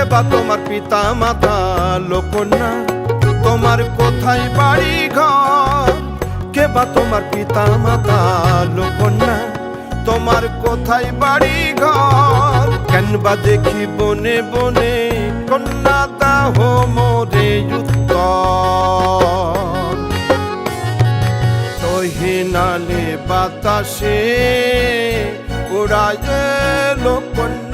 কে বা তোমার পিতা মাতা লোকন্যা তোমার কোথায় বাড়ি ঘর? কে বা তোমার পিতা মাতা লোকন্যা তোমার কোথায় বাড়ি ঘর? কেন বা দেখি বনে বনে কন্যা দাহ মোরে উত্তর। তহিনালে বাতাসে উড়ায় লোকন্যা